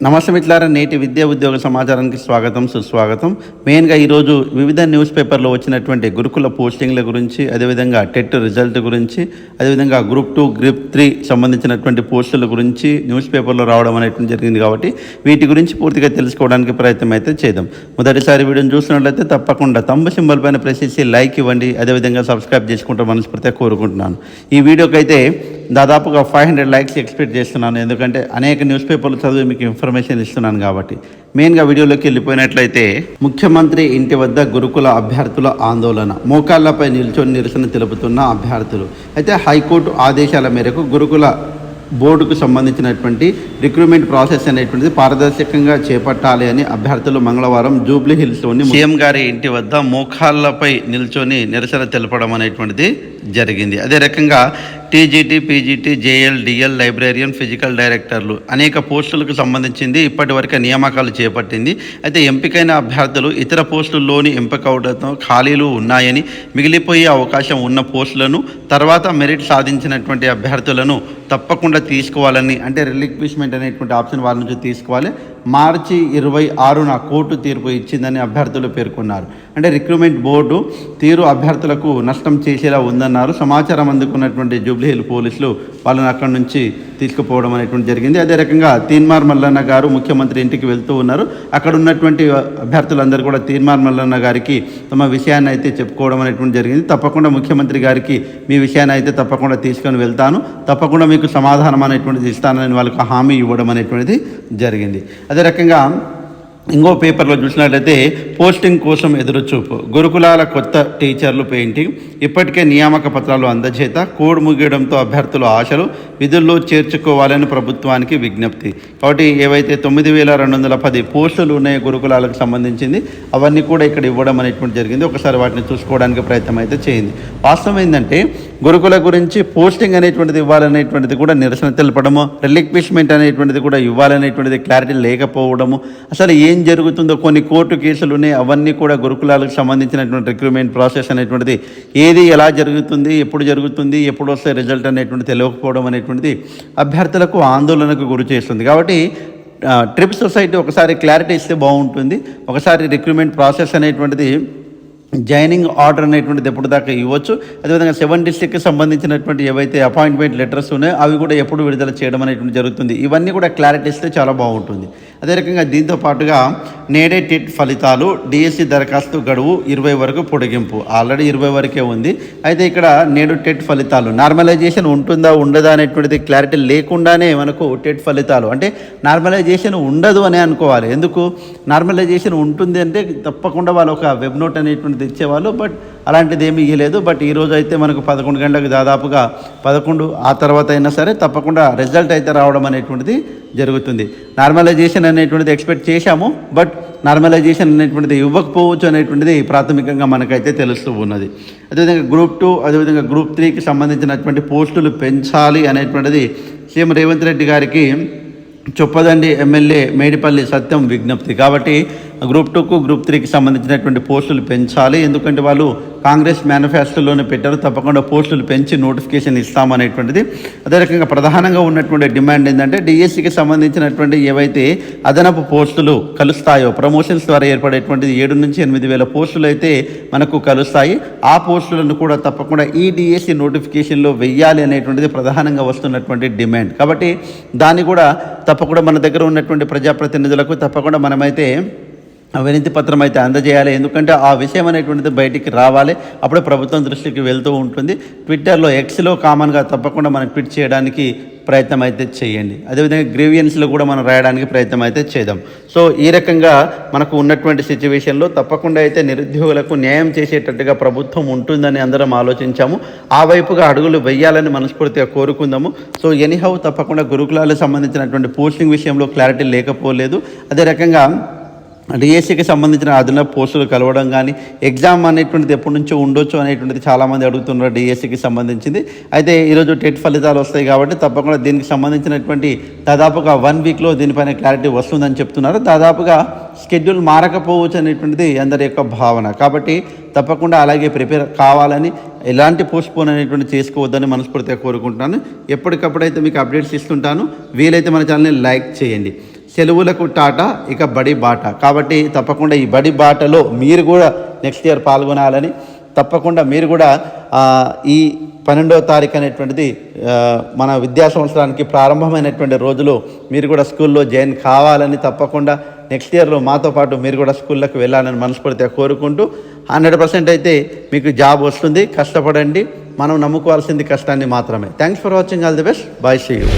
నమస్తే మిత్రులారా నేటి విద్యా ఉద్యోగ సమాచారానికి స్వాగతం సుస్వాగతం. మెయిన్గా ఈరోజు వివిధ న్యూస్ పేపర్లో వచ్చినటువంటి గురుకుల పోస్టింగ్ల గురించి అదేవిధంగా టెట్ రిజల్ట్ గురించి అదేవిధంగా గ్రూప్ టూ గ్రూప్ త్రీ సంబంధించినటువంటి పోస్టుల గురించి న్యూస్ పేపర్లో రావడం అనేటువంటి జరిగింది కాబట్టి వీటి గురించి పూర్తిగా తెలుసుకోవడానికి ప్రయత్నం అయితే చేద్దాం. మొదటిసారి వీడియోని చూసినట్లయితే తప్పకుండా తమ్ము సింబల్ పైన ప్రెస్ చేసి లైక్ ఇవ్వండి అదేవిధంగా సబ్స్క్రైబ్ చేసుకుంటారు మనస్ఫూర్తిగా కోరుకుంటున్నాను. ఈ వీడియోకైతే దాదాపుగా ఫైవ్ హండ్రెడ్ లైక్స్ ఎక్స్పెక్ట్ చేస్తున్నాను ఎందుకంటే అనేక న్యూస్ పేపర్లు చదివి మీకు ఇన్ఫర్మేషన్ ఇస్తున్నాను కాబట్టి. మెయిన్గా వీడియోలోకి వెళ్ళిపోయినట్లయితే ముఖ్యమంత్రి ఇంటి వద్ద గురుకుల అభ్యర్థుల ఆందోళన. మోకాళ్ళపై నిల్చొని నిరసన తెలుపుతున్న అభ్యర్థులు. అయితే హైకోర్టు ఆదేశాల మేరకు గురుకుల బోర్డుకు సంబంధించినటువంటి రిక్రూట్మెంట్ ప్రాసెస్ అనేటువంటిది పారదర్శకంగా చేపట్టాలి అని అభ్యర్థులు మంగళవారం జూబ్లీ హిల్స్లోని సీఎం గారి ఇంటి వద్ద మోకాళ్ళపై నిల్చొని నిరసన తెలపడం అనేటువంటిది జరిగింది. అదే రకంగా TGT PGT JL DL librarian physical డైరెక్టర్లు అనేక పోస్టులకు సంబంధించింది ఇప్పటివరకు నియామకాలు చేపట్టింది. అయితే ఎంపికైన అభ్యర్థులు ఇతర పోస్టుల్లోని ఎంపిక అవడంతో ఖాళీలు ఉన్నాయని మిగిలిపోయే అవకాశం ఉన్న పోస్టులను తర్వాత మెరిట్ సాధించినటువంటి అభ్యర్థులను తప్పకుండా తీసుకోవాలని అంటే రిలిక్విష్మెంట్ అనేటువంటి ఆప్షన్ వాళ్ళ నుంచి తీసుకోవాలి. మార్చి ఇరవై ఆరున కోర్టు తీర్పు ఇచ్చిందని అభ్యర్థులు పేర్కొన్నారు. అంటే రిక్రూట్మెంట్ బోర్డు తీరు అభ్యర్థులకు నష్టం చేసేలా ఉందన్నారు. సమాచారం అందుకున్నటువంటి జూబ్లీహిల్ పోలీసులు వాళ్ళని అక్కడి నుంచి తీసుకుపోవడం అనేటువంటి జరిగింది. అదే రకంగా తీన్మార్ మల్లన్న గారు ముఖ్యమంత్రి ఇంటికి వెళ్తూ ఉన్నారు. అక్కడ ఉన్నటువంటి అభ్యర్థులందరూ కూడా తీన్మార్ మల్లన్న గారికి తమ విషయాన్ని అయితే చెప్పుకోవడం అనేటువంటి జరిగింది. తప్పకుండా ముఖ్యమంత్రి గారికి మీ విషయాన్ని అయితే తప్పకుండా తీసుకొని వెళ్తాను. తప్పకుండా మీకు సమాధానం అనేటువంటిది ఇస్తానని వాళ్ళకి హామీ ఇవ్వడం అనేటువంటిది జరిగింది. అదే రకంగా ఇంకో పేపర్లో చూసినట్లయితే పోస్టింగ్ కోసం ఎదురుచూపు. గురుకులాల కొత్త టీచర్లు పెయింటింగ్ ఇప్పటికే నియామక పత్రాలు అందజేత కోడ్ ముగియడంతో అభ్యర్థుల ఆశలు విధుల్లో చేర్చుకోవాలని ప్రభుత్వానికి విజ్ఞప్తి. కాబట్టి ఏవైతే తొమ్మిది వేల రెండు వందల పది పోస్టులు ఉన్నాయో గురుకులాలకు సంబంధించింది అవన్నీ కూడా ఇక్కడ ఇవ్వడం అనేటువంటి జరిగింది. ఒకసారి వాటిని చూసుకోవడానికి ప్రయత్నం అయితే చేయింది వాస్తవం ఏంటంటే గురుకుల గురించి పోస్టింగ్ అనేటువంటిది ఇవ్వాలనేటువంటిది కూడా నిరసన తెలపడము రిలిక్విష్మెంట్ అనేటువంటిది కూడా ఇవ్వాలనేటువంటిది క్లారిటీ లేకపోవడము. అసలు ఏం జరుగుతుందో కొన్ని కోర్టు కేసులు ఉన్నాయి అవన్నీ కూడా గురుకులాలకు సంబంధించినటువంటి రిక్రూట్మెంట్ ప్రాసెస్ అనేటువంటిది ఏది ఎలా జరుగుతుంది ఎప్పుడు జరుగుతుంది ఎప్పుడు వస్తే రిజల్ట్ అనేటువంటి తెలియకపోవడం అనేటువంటిది అభ్యర్థులకు ఆందోళనకు గురి చేస్తుంది. కాబట్టి ట్రిప్ సొసైటీ ఒకసారి క్లారిటీ ఇస్తే బాగుంటుంది. ఒకసారి రిక్రూట్మెంట్ ప్రాసెస్ అనేటువంటిది జాయినింగ్ ఆర్డర్ అనేటువంటిది ఎప్పుడు దాకా ఇవ్వచ్చు? అదేవిధంగా సెవెన్ డిస్ట్రిక్ట్కి సంబంధించినటువంటి ఏవైతే అపాయింట్మెంట్ లెటర్స్ ఉన్నాయో అవి కూడా ఎప్పుడు విడుదల చేయడం అనేటువంటి జరుగుతుంది. ఇవన్నీ కూడా క్లారిటీ ఇస్తే చాలా బాగుంటుంది. అదే రకంగా దీంతో పాటుగా నేడే టెట్ ఫలితాలు డిఎస్సి దరఖాస్తు గడువు ఇరవై వరకు పొడిగింపు. ఆల్రెడీ ఇరవై వరకే ఉంది. అయితే ఇక్కడ నేడు టెట్ ఫలితాలు నార్మలైజేషన్ ఉంటుందా ఉండదా అనేటువంటిది క్లారిటీ లేకుండానే మనకు టెట్ ఫలితాలు. అంటే నార్మలైజేషన్ ఉండదు అని అనుకోవాలి. ఎందుకు? నార్మలైజేషన్ ఉంటుంది అంటే తప్పకుండా వాళ్ళు ఒక వెబ్ నోట్ అనేటువంటి ఇచ్చేవాళ్ళు బట్ అలాంటిది ఏమీ ఇవ్వలేదు బట్ ఈరోజు అయితే మనకు పదకొండు గంటలకు దాదాపుగా పదకొండు ఆ తర్వాత అయినా సరే తప్పకుండా రిజల్ట్ అయితే రావడం అనేటువంటిది జరుగుతుంది. నార్మలైజేషన్ అనేటువంటిది ఎక్స్పెక్ట్ చేశాము బట్ నార్మలైజేషన్ అనేటువంటిది ఇవ్వకపోవచ్చు అనేటువంటిది ప్రాథమికంగా మనకైతే తెలుస్తూ ఉన్నది. అదేవిధంగా గ్రూప్ టూ అదేవిధంగా గ్రూప్ త్రీకి సంబంధించినటువంటి పోస్టులు పెంచాలి అనేటువంటిది సీఎం రేవంత్ రెడ్డి గారికి చొప్పదండి ఎమ్మెల్యే మేడిపల్లి సత్యం విజ్ఞప్తి. కాబట్టి గ్రూప్ టూకు గ్రూప్ త్రీకి సంబంధించినటువంటి పోస్టులు పెంచాలి. ఎందుకంటే వాళ్ళు కాంగ్రెస్ మేనిఫెస్టోలోనే పెట్టారు. తప్పకుండా పోస్టులు పెంచి నోటిఫికేషన్ ఇస్తామనేటువంటిది. అదే రకంగా ప్రధానంగా ఉన్నటువంటి డిమాండ్ ఏంటంటే డిఎస్సికి సంబంధించినటువంటి ఏవైతే అదనపు పోస్టులు కలుస్తాయో ప్రమోషన్స్ ద్వారా ఏర్పడేటువంటిది ఏడు నుంచి ఎనిమిది వేల పోస్టులు అయితే మనకు కలుస్తాయి. ఆ పోస్టులను కూడా తప్పకుండా ఈ డిఎస్సి నోటిఫికేషన్లో వెయ్యాలి అనేటువంటిది ప్రధానంగా వస్తున్నటువంటి డిమాండ్. కాబట్టి దాన్ని కూడా తప్పకుండా మన దగ్గర ఉన్నటువంటి ప్రజాప్రతినిధులకు తప్పకుండా మనమైతే వినతి పత్రం అయితే అందజేయాలి. ఎందుకంటే ఆ విషయం అనేటువంటిది బయటికి రావాలి. అప్పుడే ప్రభుత్వం దృష్టికి వెళ్తూ ఉంటుంది. ట్విట్టర్లో ఎక్స్లో కామన్గా తప్పకుండా మనం ట్వీట్ చేయడానికి ప్రయత్నం అయితే చేయండి. అదేవిధంగా గ్రీవియన్స్లో కూడా మనం రాయడానికి ప్రయత్నం అయితే చేద్దాం. సో ఈ రకంగా మనకు ఉన్నటువంటి సిచ్యువేషన్లో తప్పకుండా అయితే నిరుద్యోగులకు న్యాయం చేసేటట్టుగా ప్రభుత్వం ఉంటుందని అందరం ఆలోచించాము. ఆ వైపుగా అడుగులు వెయ్యాలని మనస్ఫూర్తిగా కోరుకుందాము. సో ఎనీహౌ తప్పకుండా గురుకులాలకు సంబంధించినటువంటి పోస్టింగ్ విషయంలో క్లారిటీ లేకపోలేదు. అదే రకంగా డిఎస్సికి సంబంధించిన అదనపు పోస్టులు కలవడం కానీ ఎగ్జామ్ అనేటువంటిది ఎప్పటి నుంచో ఉండొచ్చు అనేటువంటిది చాలామంది అడుగుతున్నారు డిఎస్సికి సంబంధించింది. అయితే ఈరోజు టెట్ ఫలితాలు వస్తాయి కాబట్టి తప్పకుండా దీనికి సంబంధించినటువంటి దాదాపుగా వన్ వీక్లో దీనిపైన క్లారిటీ వస్తుందని చెప్తున్నారు. దాదాపుగా షెడ్యూల్ మారకపోవచ్చు అనేటువంటిది అందరి యొక్క భావన. కాబట్టి తప్పకుండా అలాగే ప్రిపేర్ కావాలని ఎలాంటి పోస్ట్పోన్ అనేటువంటి చేసుకోవద్దని మనస్ఫూర్తిగా కోరుకుంటున్నాను. ఎప్పటికప్పుడైతే మీకు అప్డేట్స్ ఇస్తుంటాను వీలైతే మన ఛానల్ని లైక్ చేయండి. సెలవులకు టాటా ఇక బడి బాట. కాబట్టి తప్పకుండా ఈ బడి బాటలో మీరు కూడా నెక్స్ట్ ఇయర్ పాల్గొనాలని తప్పకుండా మీరు కూడా ఈ పన్నెండవ తారీఖు అనేటువంటిది మన విద్యా సంవత్సరానికి ప్రారంభమైనటువంటి రోజులో మీరు కూడా స్కూల్లో జాయిన్ కావాలని తప్పకుండా నెక్స్ట్ ఇయర్లో మాతో పాటు మీరు కూడా స్కూళ్ళకు వెళ్ళాలని మనస్ఫూర్తిగా కోరుకుంటూ హండ్రెడ్ పర్సెంట్ అయితే మీకు జాబ్ వస్తుంది. కష్టపడండి. మనం నమ్ముకోవాల్సింది కష్టాన్ని మాత్రమే. Thanks for watching all the best bye see you